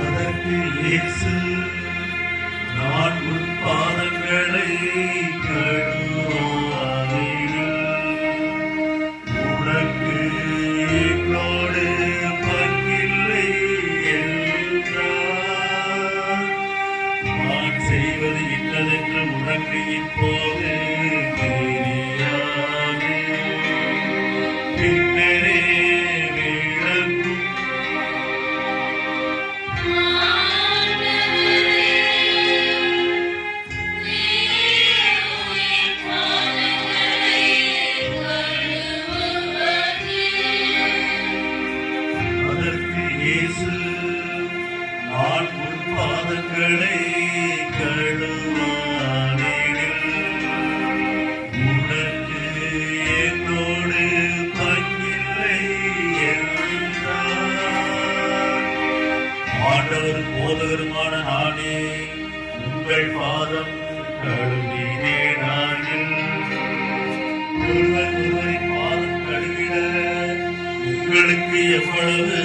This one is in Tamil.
அதற்கு நான் உன் பாதங்களை நான் செய்வது இன்னதென்று உனக்கு இப்போது தெரியாது. பின்னரே விளங்கும் அதற்கு இயேசு நான் உன் பாதங்களை ஆண்டவரும் போதகருமான நானே உங்கள் பாதம் கழுவினேனாகில் ஒருவர் ஒருவரின் பாதம் கழுவிட உங்களுக்கு எவ்வளவு